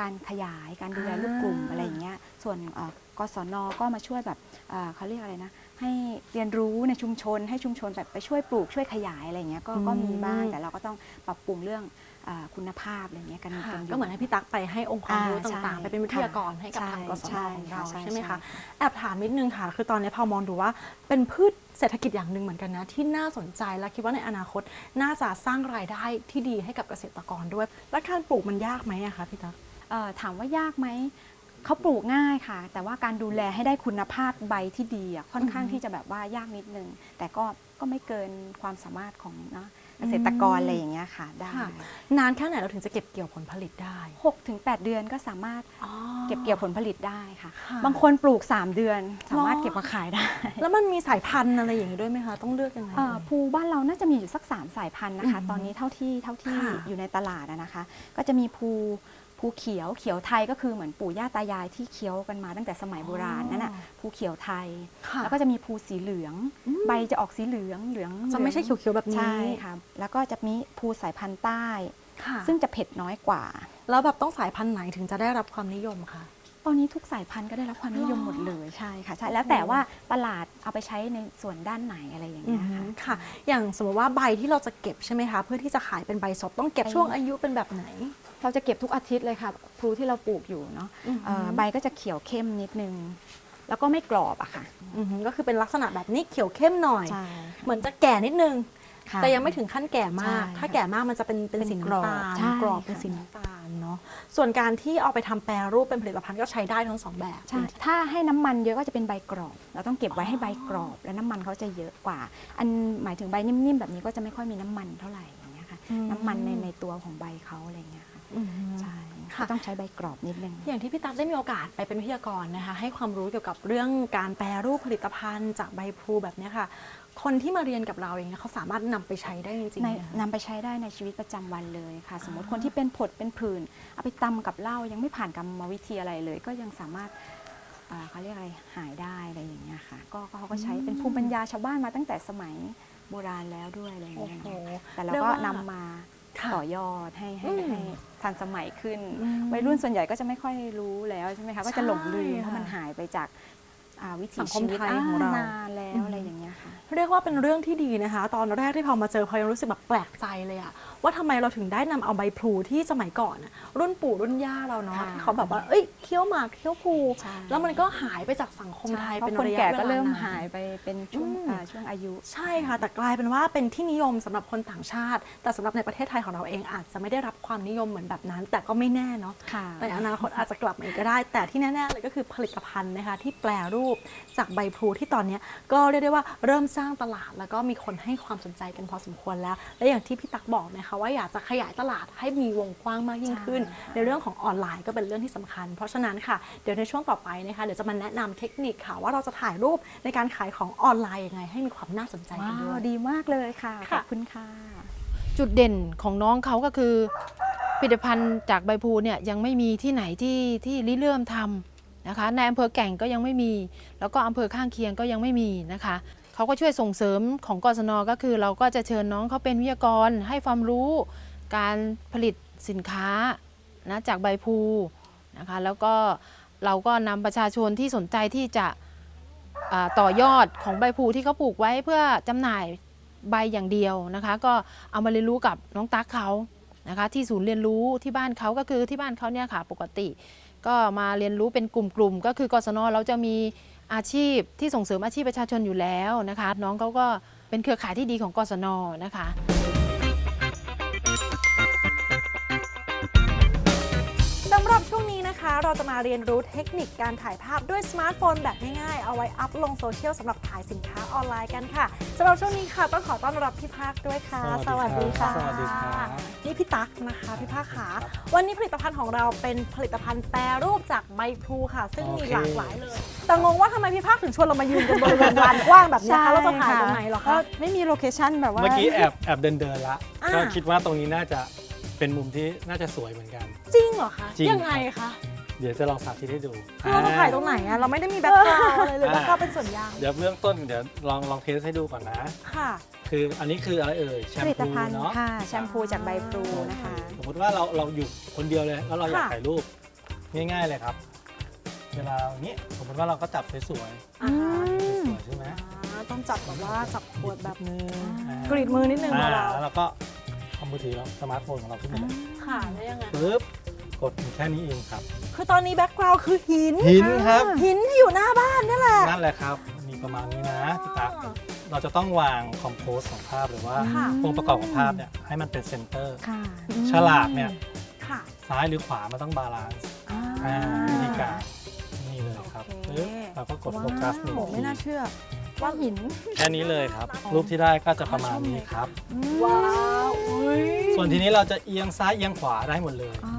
การขยายการดูแลลูกกลุ่มอะไรอย่างเงี้ยส่วนเอ่อกศนก็มาช่วยแบบเอ่อเขาเรียกอะไรนะ ให้เรียนรู้ในชุมชน ให้ชุมชนแบบไปช่วยปลูกช่วยขยายอะไรอย่างเงี้ยก็ก็มีบ้างแต่เราก็ต้องปรับปรุงเรื่องอ่าคุณภาพอะไรอย่างเงี้ยกันค่ะกันอยู่ก็เหมือนให้พี่ตั๊กไปให้องค์ความรู้อ่าต่างๆใช่ไปเป็นวิทยากรให้กับใช่ทางกสใช่นของเราใช่ใช่ไหมใช่คะแอบถามนิดนึงค่ะ คือตอนนี้พอมองดูว่าเป็นพืชเศรษฐกิจอย่างหนึ่งเหมือนกันนะ ที่น่าสนใจและคิดว่าในอนาคตน่าจะสร้างรายได้ที่ดีให้กับเกษตรกรด้วย และการปลูกมันยากไหมอะคะพี่ตั๊กเอ่อถามว่ายากไหม เขาปลูกง่ายค่ะ แต่ว่าการดูแลให้ได้คุณภาพใบที่ดีอะค่อนข้างอือฮึที่จะแบบว่ายากนิดนึง แต่ก็ก็ไม่เกินความสามารถของเนอะเกษตรกรอะไรอย่างเงี้ยค่ะได้ค่ะ นานแค่ไหนเราถึงจะเก็บเกี่ยวผลผลิตได้หกถึงแปดเดือนก็สามารถเก็บเกี่ยวผลผลิตได้ค่ะ ค่ะบางคนปลูก 3 เดือนสามารถหรอ เก็บมาขายได้แล้วมันมีสายพันธุ์อะไรอย่างนี้ด้วยไหมคะ ต้องเลือกยังไง เอ่อภูบ้านเราน่าจะมีอยู่สัก 3 สายพันธุ์นะคะ อืมตอนนี้เท่าที่เท่าที่ค่ะ อยู่ในตลาดอะนะคะ ก็จะมีภู ภูเขียวเขียวไทยก็คือเหมือนปู่ย่าตายายที่เคี้ยวกันมาตั้งแต่สมัยโบราณนั่นน่ะภูเขียวไทย ค่ะแล้วก็จะมีภูสีเหลือง ใบจะออกสีเหลืองเหลืองจะไม่ใช่เขียวๆแบบนี้ใช่ค่ะแล้วก็จะมีภูสายพันธุ์ใต้ ค่ะซึ่งจะเผ็ดน้อยกว่า แล้วแบบต้องสายพันธุ์ไหนถึงจะได้รับความนิยมคะ ตอนนี้ทุกสายพันธุ์ก็ได้รับความนิยมหรอหมดเลยใช่ค่ะใช่แล้วแต่ว่าตลาดเอาไปใช้ในส่วนด้านไหนอะไรอย่างอืเงี้ยมค่ะ ค่ะ อย่างสมมติว่าใบที่เราจะเก็บใช่ไหมคะ เพื่อที่จะขายเป็นใบสดต้องเก็บช่วงอายุเป็นแบบไหน เราจะเก็บทุกอาทิตย์เลยค่ะพลูที่เราปลูกอยู่เนาะอือหือเอ่อใบก็จะเขียวเข้มนิดนึง แล้วก็ไม่กรอบอะค่ะอือหือก็คือเป็นลักษณะแบบนี้เขียวเข้มหน่อย ใช่เหมือนจะแก่นิดนึง ค่ะ แต่ยังไม่ถึงขั้นแก่มาก ใช่ถ้าแก่มากมันจะเป็นเป็นเป็นสีกรอบน้ำตาลใช่กรอบเป็นค่ะ สีน้ำตาลเนาะ ส่วนการที่เอาไปทำแปรรูปเป็นผลิตภัณฑ์ก็ใช้ได้ทั้งสองแบบ ใช่ถ้าให้น้ำมันเยอะก็จะเป็นใบกรอบ เราต้องเก็บไว้ให้ใบกรอบ แล้วน้ำมันเขาจะเยอะกว่า อันหมายถึงใบนิ่มๆแบบนี้ก็จะไม่ค่อยมีน้ำมันเท่าไหร่อย่างเงี้ยค่ะ อืม น้ำมันในในตัวของใบเขาอะไรอย่างเงี้ยค่ะอือหือ ใช่ค่ะก็ต้องใช้ใบกรอบนิดนึง อย่างที่พี่ตั๊กได้มีโอกาสไปเป็นวิทยากรนะคะ ให้ความรู้เกี่ยวกับเรื่องการแปรรูปผลิตภัณฑ์จากใบพลูแบบเนี้ยค่ะ คนที่มาเรียนกับเราอย่างเงี้ยเขาสามารถนำไปใช้ได้จริงๆในไหมคะนำไปใช้ได้ในชีวิตประจำวันเลยค่ะ สมมติคนที่เป็นผดเป็นผื่นเอาไปตำกับเหล้ายังไม่ผ่านกรรมวิธีอะไรเลย ก็ยังสามารถอ่าเขาเรียกอะไรหายได้อะไรอย่างเงี้ยค่ะก็ก็เขาก็ใช้เป็นภูมิปัญญาชาวบ้านมาตั้งแต่สมัยโบราณแล้วด้วยอะไรอย่างโอ้เงี้ยโหแต่เราเรียกก็ว่านำมาค่ะ ต่อยอดให้ให้อืมให้ทันสมัยขึ้นอืมวัยรุ่นส่วนใหญ่ก็จะไม่ค่อยรู้แล้วใช่ไหมคะก็จะหลงลืมใช่เพราะมันค่ะหายไปจากอ่าวิถีสังคมชีวิตไทยของเรานานแล้วอืมอะไรอย่างเงี้ยค่ะเรียกว่าเป็นเรื่องที่ดีนะคะ ตอนแรกที่พอมาเจอพอยังรู้สึกแบบแปลกใจเลยอะ ว่าทำไมเราถึงได้นำเอาใบพลูที่สมัยก่อนอะรุ่นปู่รุ่นย่าเราเนาะค่ะที่เขาแบบว่าเอ้ยเคี้ยวหมากเคี้ยวพลูใช่แล้วมันก็หายไปจากสังคมไทยใช่เป็นพราะคนระยะแก่เวลาก็เริ่มนนหายไปเป็นช่วงอืมอ่าช่วงอายุ ใช่ค่ะ แต่กลายเป็นว่าเป็นที่นิยมสำหรับคนต่างชาติ แต่สำหรับในประเทศไทยของเราเองอาจจะไม่ได้รับความนิยมเหมือนแบบนั้น แต่ก็ไม่แน่เนาะค่ะในอนาคตอาจจะกลับมาอีกก็ได้ แต่ที่แน่ๆเลยก็คือผลิตภัณฑ์นะคะที่แปลรูปจากใบพลูที่ตอนเนี้ยก็เรียกได้ว่าเริ่มสร้างตลาดแล้วก็มีคนให้ความสนใจกันพอสมควรแล้ว และอย่างที่พี่ตักบอกนะคะว่าอยากจะขยายตลาดให้มีวงกว้างมากยิ่งขึ้นใช่ค่ะในเรื่องของออนไลน์ก็เป็นเรื่องที่สำคัญ เพราะฉะนั้นค่ะเดี๋ยวในช่วงต่อไปนะคะเดี๋ยวจะมาแนะนำเทคนิคค่ะว่าเราจะถ่ายรูปในการขายของออนไลน์ยังไง ให้มีความน่าสนใจว้ากันด้ววยดีมากเลยค่ะขค่ะอบคุณค่ะ จุดเด่นของน้องเขาก็คือผลิตภัณฑ์จากใบพลูเนี่ยยังไม่มีที่ไหนที่ที่ริเริ่มทำนะคะในอำเภอแก่งก็ยังไม่มี แล้วก็อำเภอข้างเคียงก็ยังไม่มีนะคะ เขาก็ช่วยส่งเสริมของกศนก็คือ เราก็จะเชิญน้องเขาเป็นวิทยากรให้ความรู้การผลิตสินค้านะจากใบพลูนะคะแล้วก็เราก็นำประชาชนที่สนใจที่จะต่อยอดของใบพลูที่เขาปลูกไว้เพื่อจำหน่ายใบอย่างเดียวนะคะ ก็เอามาเรียนรู้กับน้องตั๊กเขานะคะที่ศูนย์เรียนรู้ที่บ้านเขาก็คือที่บ้านเขาเนี่ยค่ะปกติ ก็มาเรียนรู้เป็นกลุ่มๆก็คือกศนเราจะมี อาชีพที่ส่งเสริมอาชีพประชาชนอยู่แล้วนะคะ น้องเขาก็เป็นเครือข่ายที่ดีของกศนนะคะ เราจะมาเรียนรู้เทคนิคการถ่ายภาพด้วยสมาร์ทโฟนแบบง่ายๆ เอาไว้อัพลงโซเชียลสำหรับขายสินค้าออนไลน์กันค่ะสำหรับช่วงนี้ค่ะต้องขอต้อนรับพี่ภาคด้วยค่ะ สวัสดีครับค่ะสวัสดีครับนี่พี่ตั๊กนะคะ พี่ภาคขาวันนี้ผลิตภัณฑ์ของเราเป็นผลิตภัณฑ์แปรรูปจากใบพลูค่ะ ซึ่งมีโอเคหลากหลายเลย แต่งงว่าทำไมพี่ภาคถึงชวนเรามายืนกันบริเวณลานกว้างแบบนี้คะเราจะถ่ายตรงไหนเหรอก็คะไม่มีโลเคชั่นแบบว่าเมื่อกี้แอบแอบเดินเดินๆละอ่าก็คิดว่าตรงนี้น่าจะเป็นมุมที่น่าจะสวยเหมือนกัน จริงเหรอคะจริงยังไงคะ เดี๋ยวจะลองสาธิตให้ดูคือเราจะถ่ายตรงไหนอะเราไม่ได้มีแบ็คกราวด์อะไรเลยอ่าแบ็คกราวด์เป็นส่วนยาง เดี๋ยวเบื้องต้นเดี๋ยวลองลองเทสให้ดูก่อนนะ ค่ะ คืออันนี้คืออะไรเอ่ยแชผมลิตพูภัณฑ์เนาะค่ะ แชมพูจากใบพลูนะคะ สมมติว่าเราเราอยู่คนเดียวเลยแล้วเราอยากค่ะ ถ่ายรูปง่ายๆเลยครับ เวลาอย่างนี้สมมติว่าเราก็จับสวยอ่าฮะๆสวยๆใช่ไหมอ่าต้องจับแบบว่าจับขวดแบบนึงอ่ากรีดมือนิดนึงอ่าเบาแล้วเราก็เอามือถือเราสมาร์ทโฟนของเราขึ้นมาเลยๆค่ะแล้วยังไง ปึ๊บ กดแค่นี้เองครับ คือตอนนี้แบ็คกราวด์คือหิน หินครับ หินที่อยู่หน้าบ้านนี่แหละ นั่นแหละครับ มีประมาณนี้นะพี่ตั๊กเราจะต้องวางคอมโพสของภาพหรือว่าค่ะ องค์ประกอบของภาพเนี่ยให้มันเป็นเซนเตอร์ ค่ะ ฉลากเนี่ย ค่ะซ้ายหรือขวามันต้องบาลานซ์อ่า อ่าวิธีการนี่เลยครับโอเค ปึ๊บเราก็กดโฟกัสหนึ่งโอ้โหไม่ทีน่าเชื่อ ว่าหิน แค่นี้เลยครับ รูปที่ได้ก็จะประมาณนี้ครับ ว้าวอุ้ยส่วนทีนี้เราจะเอียงซ้ายเอียงขวาได้หมดเลย อ่า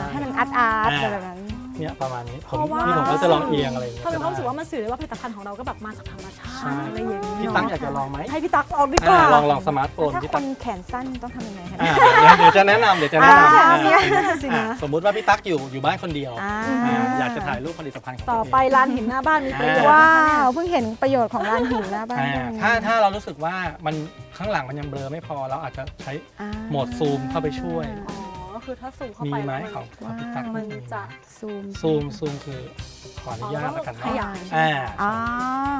ได้ให้มันอาร์ตอาร์ตอ่าแบบนั้น เนี่ยประมาณนี้ผมเพราะว่า นี่ผมก็จะลองเอียงอะไรอย่างเงี้ยเขามีความรู้สึกก็ว่ามันสื่อได้ว่าผลิตภัณฑ์ของเราก็แบบมาจากธรรมชาใช่ติอะไรอย่างนี้ได้พี่เนาะตั๊กอยากจะลองไหมให้พี่ตั๊กลองดีกว่าอ่าลองลองสมาร์ทโฟนถ้าพี่คตั๊กนแขนสั้นต้องทำยังไงคะอ่าเนี่ยเดี๋ยวเดี๋ยวจะแนะนำเดี๋ยวจะแนะนำอ่าอ่าเนี่ยสินะอ่าสมมุติว่าพี่ตั๊กอยู่อยู่บ้านคนเดียวอ่าอ่าอยากจะถ่ายรูปผลิตภัณฑ์ของต่อตัวเองไปลานหินหน้าบ้านมีประโยชน์ว้านะคะเนี่ยวเพิ่งเห็นประโยชน์ของร้านหินหน้าบ้านอ่าด้วยถ้าถ้าเรารู้สึกว่ามันข้างหลังมันยังเบลอไม่พอเราอาจจะใช้อ่า โหมดซูมเข้าไปช่วยอ๋อ ก็คือถ้าซูมเข้ามีไปไหมแล้วของของพี่ตั๊กมันจะซูมซูมซูมคือขออนุญาตแล้วกันขเนาะยายอ่าอ่า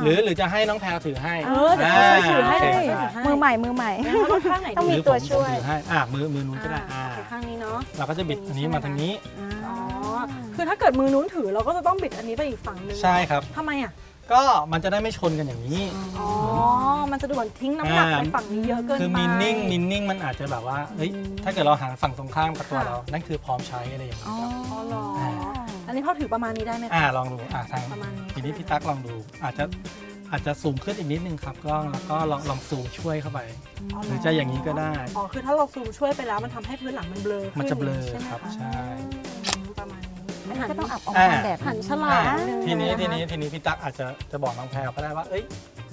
หรือหรือจะให้น้องแพรถือให้ เออเดี๋ยวเขาช่วยถือให้โเคเดี๋ยวได้เขาช่วยถือให้มือใหม่มือใหม่ แล้วก็ข้างไหนต้องดีมี หรือตัวผมช่วย ผมถือให้อ่ามือมือนู้นก็ได้อ่าอ่าโอเคข้างนี้เนาะ เราก็จะบิดอันนี้มาทางนี้ อ๋อ คือถ้าเกิดมือนู้นถือเราก็จะต้องบิดอันนี้ไปอีกฝั่งหนึงใช่ครับ ทำไมอะ ก็มันจะได้ไม่ชนกันอย่างนี้ อ๋อ มันจะด่วนทิ้งน้ำหนักอ่าไปฝั่งนี้เยอะเกินไปคือมินนิ่งมินนิ่งมันอาจจะแบบว่าเฮ้ยถ้าเกิดเราหันฝั่งตรงข้ามกับตัวค่ะเรา นั่นคือพร้อมใช้อะไรอย่างเงี้ยครับอ๋อเหรออ่าอันนี้พ่อถือประมาณนี้ได้ไหมคะอ่าลองดูอ่าทางประมาณนี้ ทีนี้พี่ตั๊กลองดู อาจจะอาจจะซูมขึ้นอีกนิดนึงครับกล้องแล้วก็ลองลองซูมช่วยเข้าไป หรือจะอย่างนี้ก็ได้ อ๋อ คือถ้าเราซูมช่วยไปแล้วมันทำให้พื้นหลังมันเบลอขึ้มันจะเบลอใช่ไหมครับะใช่ อืมประมา ณนี้อันนี้ก็ต้องอับออกอ่ามาแบบหันฉลาดอ่าดงทีนี้ะคะทีนี้ทีนี้พี่ตั๊กอาจจะจะบอกน้องแพรก็ได้ว่าเอ้ย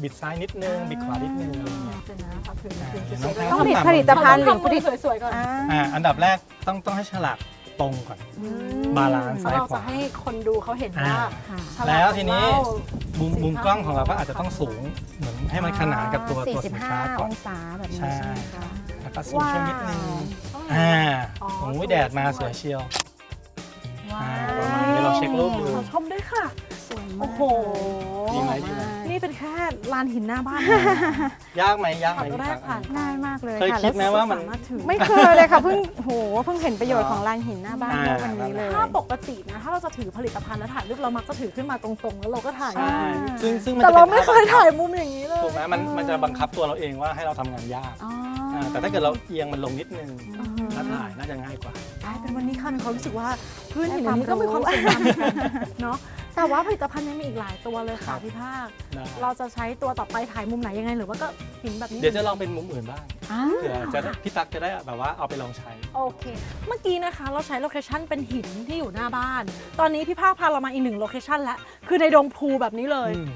บิดซ้ายนิดนึงบิดขวานิดนึงอะไรเงี้ยเดี๋ยวนะครับถืออ่าถือเดี๋ยวสน้อวยๆงแพรต้องผลิตทำตามผลิตภัณฑ์หรือทำผลิตมือสวยๆก่อนอ่าอ่าอันดับแรกต้องต้องให้ฉลากตรงก่อน บาลานซ์เพซ้าราะยเราขจะวาให้คนดูเขาเห็นว่าอ่าค่ะฉากแล้วทีนี้ของเรามุมสินค้ามุมกล้องของเราก็อาจจะต้องสูงเหมือนให้มันขนานกับตัวตัวสินค้า45ก่ออนงศาแบบนี้ใช่ใช่ไหมคะแล้วก็ซูมช่วยนิดนึงต้องอ่าอ๋อโอ้สวยยแดดมาสสววยยเชียว ว้าอ่าวประมาณนี้เราเช็ครูปดู ขอชมด้วยค่ะ สวยมากโอ้โห ดีไหมดีไหม นี่เป็นแค่ลานหินหน้าบ้านยากไหมยากไหช็มอตแรกผ่านง่ายมากเลยเคยค่ะคิดไหมแล้วว่ามันสามารถถือไม่เคยเลยค่ะเพิ่งโหเพิ่งเห็นประโยชน์ของลานหินหน้าบ้านอ่าเมื่อวันนี้เลย ถ้าปกตินะ ถ้าเราจะถือผลิตภัณฑ์แล้วถ่ายรูปเรามักจะถือขึ้นมาตรงๆ แล้วเราก็ถ่าย ใช่อ่าซึ่งซึ่งมันแต่จะเราป็นไม่เคยถ่ายมุมอย่างนี้เลย ถูกไหมมันมันจะบังคับตัวเราเองว่าให้เราทำงานยาก อ๋อ อ่าแต่ถ้าเกิดเราเอียงมันลงนิดนึงอือฮึแล้วถ่ายน่าจะง่ายกว่ากลายเป็นวันนี้ค่ะมีความรู้สึกว่าพื้นหินได้อันนี้ความก็มีความรู้สวยงามเหมือนกันเนาะแต่ว่าผลิตภัณฑ์ยังมีอีกหลายตัวเลยครัค่ะบพี่ภาค ได้เราจะใช้ตัวต่อไปถ่ายมุมไหนยังไงหรือว่าก็หินแบบนี้เดี๋ยวจะลองเป็นมุมอื่นบ้างอ่าเผื่อจะได้พี่ตั๊กจะได้แบบว่าเอาไปลองใช้ โอเค เมื่อกี้นะคะเราใช้โลเคชั่นเป็นหินที่อยู่หน้าบ้าน ตอนนี้พี่ภาคพาเรามาอีกหนึ่งโลเคชั่นแล้วคือในดงพูแบบนี้เลยอืม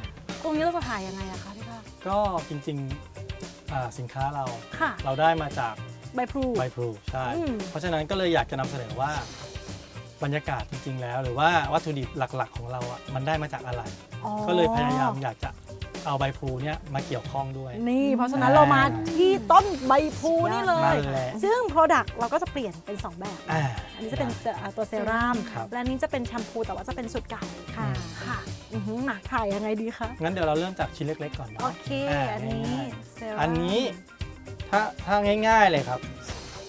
ตรงนี้เราจะถ่ายยังไงอะคะพี่ภาค ก็จริงๆ อ่าสินค้าเรา ค่ะ เราได้มาจากใบพลู ใบพลูใช่ อืม เพราะฉะนั้นก็เลยอยากจะนำเสนอว่าบรรยากาศจริง ๆ แล้ว หรือว่าวัตถุดิบหลักๆ ของเราอะมันได้มาจากอะไร อ๋อก็เลยพยายามอยากจะเอาใบพลูเนี่ยมาเกี่ยวข้องด้วย นี่ เพราะฉะนั้นอ่า เรามาที่ต้นใบพลูนี่เลยนั่นแหละซึ่ง Product เราก็จะเปลี่ยนเป็น 2 แบบ อ่า อันนี้จะเป็นเซอ่าตัวเซรั่มครับ และอันนี้จะเป็นแชมพูแต่ว่าจะเป็นสูตรเก่าค่ะ ค่ะ อือหือหนักถ่ายยังไงดีคะ งั้นเดี๋ยวเราเริ่มจากชิ้นเล็ก ๆ ก่อนโอเนาะเคอ่าอันนี้ง่ายเซรั่มอันนี้ถ้าถ้าง่ายๆเลยครับ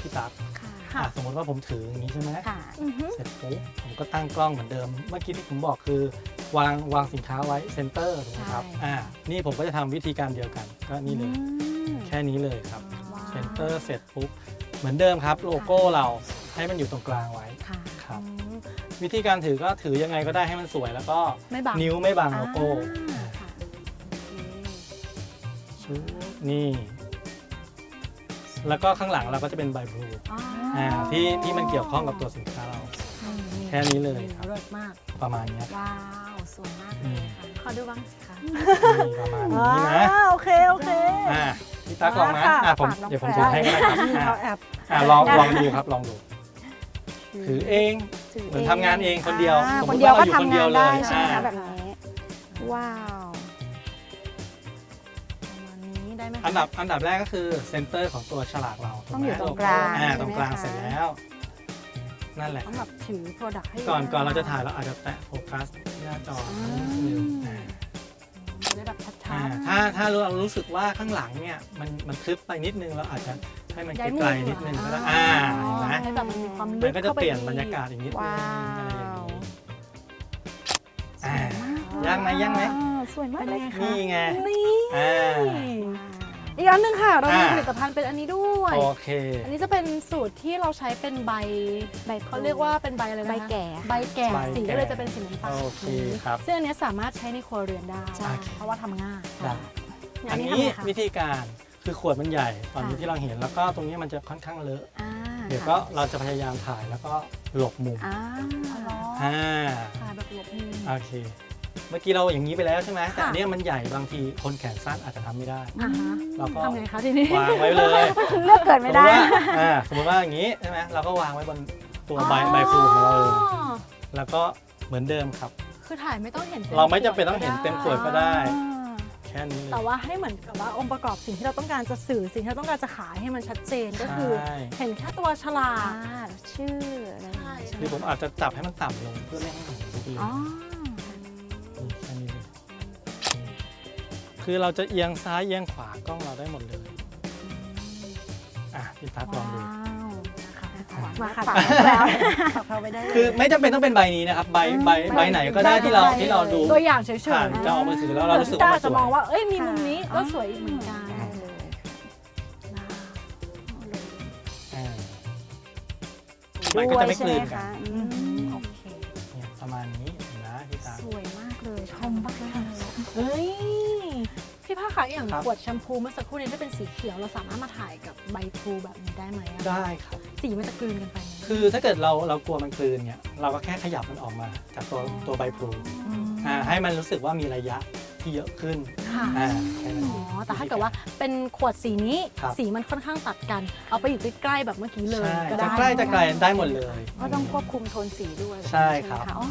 พี่ตั๊กค่ะค่ะ อะสมมติว่าผมถืออย่างนี้ใช่ไหมค่ะ อือหือเสร็จปุ๊บผมก็ตั้งกล้องเหมือนเดิม เมื่อกี้ที่ผมบอกคือ วางวางสินค้าไว้เซนเตอร์ถูกไหมครับใช่ อ่านี่ผมก็จะทำวิธีการเดียวกันก็นี่เลย อืมแค่นี้เลยครับ ว้าว เซนเตอร์เสร็จปุ๊บเหมือนเดิมครับ โลโก้เราให้มันอยู่ตรงกลางไว้ค่ะ ครับ อืม วิธีการถือก็ถือยังไงก็ได้ให้มันสวย แล้วก็ไม่บังนิ้วไม่บังโลโก้อ่าค่ะชุบนี่ แล้วก็ข้างหลังเราก็จะเป็นใบพลูอ๋ออ่าที่ที่มันเกี่ยวข้องกับตัวสินค้าเรา แค่นี้เลยครับเลิศมาก ประมาณเนี้ยว้าว สวยมากเลยค่ะ ขอดูบ้างสิคะ นี่ประมาณนี้นะ อ่าโอเค โอเค อ่าพี่ตั๊กลองนะค่ะอ่าผมฝากน้องเดี๋ยวผมแพร ถือให้ก็ได้ครับอ่าเราแอบอ่าลองลองดูครับลองดู ถือเองถืเหมือนทำงานเองคนเดียวอ่าสมมุคนติเดียวว่าก็เราอยู่คนทำเดีงายวนได้เลยใช่ไหมอ่าคะแบบนี้ ว้าวประมาณนี้ได้ไหมคะ อันดับอันดับแรกก็คือเซนเตอร์ของตัวฉลากเราถูกต้องไหมอยู่ตรงกลางอ่าใช่ไหมตรงกลางคะ เสร็จแล้ว นั่นแหละต้องแบบถือ product ให้ก่อนก่อนเราจะถ่ายเราอาจจะแตะโฟกัสที่หน้าจอนิดนึงอ่า จะได้แบบชัอ่าด ถ้าถ้าเรารู้สึกว่าข้างหลังเนี่ยมันมันทึบไปนิดนึงเราอาจจะให้มันย้ายมุมไกลๆนิดนึงก็ได้อ่าอ่าเห็นไหมให้ แบบมันมีความลึมักนก็จะข้าไเปลี่ยนบรรยากาศอีกนิดนึงว้าอะไรอย่างวนี้ อ่ายังไหมยังไหม อ่าสวยมากเป็นเลยัยงไงคะนี่ไงนี่อ่า อีกอันหนึงค่ะ เรามีอ่า ผลิตภัณฑ์เป็นอันนี้ด้วย โอเค อันนี้จะเป็นสูตรที่เราใช้เป็นใบใบเขาเรียกว่าเป็นใบอะไรนะคะใบแก่ ใบแก่ใบแก่สีก็เลยจะเป็นสีน้ำตาลโอเคครับซึ่งอันเนี้ยสามารถใช้ในครัวเรือนได้ ใช่ เพราะว่าทำง่ายได้ อัอันนนี้นี้ทำไงคะ วิธีการคือขวดมันใหญ่ตอนนี้ค่ะ ที่เราเห็นแล้วก็ตรงนี้มันจะค่อนข้างเลอะ อ่าเดี๋ยวก็เราจะพยายามถ่ายแล้วก็หลบมุมอ่าอ๋อเหรออ่าถ่ายแบบหลบมุม โอเค เมื่อกี้เราอย่างนี้ไปแล้วใช่ไหมแต่ค่ะอันเนี้ยมันใหญ่บางทีคนแขนสั้นอาจจะทำไม่ได้ อ่าฮะเราก็ทำไงคะทีนี้วางไว้เลยเลือกเกิดไม่ได้สมมติว่าอ่าสมมติว่าอย่างนี้ใช่ไหมเราก็วางไว้บนตัวใบใบพลูของเราเลยอ๋อแล้วก็เหมือนเดิมครับ คือถ่ายไม่ต้องเห็นต็เราไม่จำเป็นต้องเห็นเต็มขวดก็ได้ อ่า แค่นี้เลย แต่ว่าให้เหมือนกับว่าองค์ประกอบสิ่งที่เราต้องการจะสื่อสิ่งที่เราต้องการจะขายให้มันชัดเจนก็คือ ใช่ เห็นแค่ตัวฉลาอ่ากชื่ออะไรอย่างงี้ใช่ไหคือผมอาจจะจับให้มันต่ำลงเพื่อไม่ให้เห็นรูปเลยอ๋อนี่แค่นี้เลยนี่คือเราจะเอียงซ้ายเอียงขวากล้องเราได้หมดเลย อะพี่ตั๊กลองดู ว้าวนะคะ มาค่ะฝากแล้วฝากเราไปได้เลยคือไม่จำเป็นต้องเป็นใบนี้นะครับใบใบใบไหนก็ได้ที่เราที่เราดูตัวอย่างเฉยๆผ่านจอมือถือแล้วเรารู้สึกว่าตามันสจะวมองยว่า เอ้ยมีมุมนี้ก็สวยอีกเหมือนกัน ได้เลยอ่ามันก็จะไม่กลืนด้วยกัใช่นไหมคะอืมโอเคเนี่ยประมาณนี้เห็นนะพี่ตั๊กสวยมากเลยชมมากเลยเฮ้ย พี่ภาคคะอย่างครับ ขวดแชมพูเมื่อสักครู่นี้ที่เป็นสีเขียวเราสามารถมาถ่ายกับใบพลูแบบนี้ได้ไหมอะได้ครับ สีมันจะกลืนกันไปไหมคือถ้าเกิดเราเรากลัวมันกลืนเนี่ยเราก็แค่ขยับมันออกมา จากตัวตัวใบพลูอ่าให้มันรู้สึกว่ามีระยะที่เยอะขึ้นค่ะอ่าแค่นั้นอ๋อแต่ถ้าเกิดว่าเป็นขวดสีนี้ครับสีมันค่อนข้างตัดกัน เอาไปอยู่ใกล้ๆแบบเมื่อกี้เลยใช่ก็จะได้ใกล้จะไกลได้หมดเลย ก็ต้องควบคุมโทนสีด้วยใช่ครับ ไหมะอ๋อ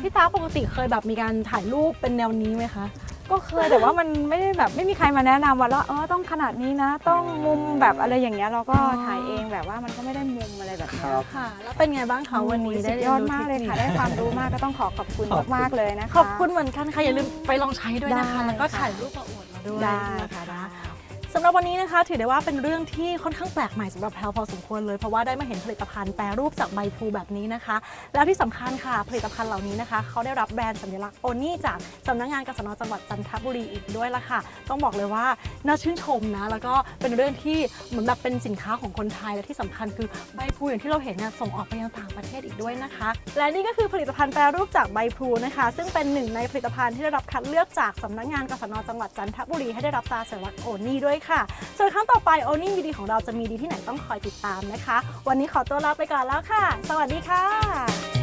พี่ตาปกติเคยแบบมีการถ่ายรูปเป็นแนวนี้ไหมคะ ก็เคยแต่ว่ามันไม่ได้แบบไม่มีใครมาแนะนำว่าเออต้องขนาดนี้นะ ต้องมุมแบบอะไรอย่างเงี้ยเราก็อ๋อถ่ายเองแบบว่ามันก็ไม่ได้มุมอะไรแบบคเนี้ยรับ ค่ะ แล้วเป็นไงบ้างคะวันนี้สุได้ดรียอดรู้มากเลยค่ะทได้นิความรู้มากก็ต้องขอขอบคุณขอบคุณ มากๆเลยนะคะ ขอบคุณเหมือนกันค่ะอย่าลืมไปลองใช้ด้วยนะคะ ได้แล้วก็ค่ะ ถ่ายรูปมาอวดเราด้วยได้นะค่ะคะได้ สำหรับวันนี้นะคะ ถือได้ว่าเป็นเรื่องที่ค่อนข้างแปลกใหม่สำหรับแพลพอสมควรเลยเพราะว่าได้มาเห็นผลิตภัณฑ์แปรรูปจากใบพลูแบบนี้นะคะ แล้วที่สำคัญค่ะ ผลิตภัณฑ์เหล่านี้นะคะเขาได้รับแบรนด์สัญลักษณ์โอนี่จากสำนักงานกสนจังหวัดจันทบุรีอีกด้วยละค่ะ ต้องบอกเลยว่าน่าชื่นชมนะ แล้วก็เป็นเรื่องที่เหมือนแบบเป็นสินค้าของคนไทยและที่สำคัญคือใบพลูอย่างที่เราเห็นเนี่ยส่งออกไปยังต่างประเทศอีกด้วยนะคะ และนี่ก็คือผลิตภัณฑ์แปรรูปจากใบพลูนะคะ ซึ่งเป็นหนึ่งในผลิตภัณฑ์ที่ได้รับคัดเลือกจากสำนักงานกสนจังหวัดจันทบุรีให้ได้รับตาสัญลักษณ์โอนี่ด้วยค่ะ ส่วนครั้งต่อไปโอนี่มีดีของเราจะมีดีที่ไหนต้องคอยติดตามนะคะ วันนี้ขอตัวลาไปก่อนแล้วค่ะ สวัสดีค่ะ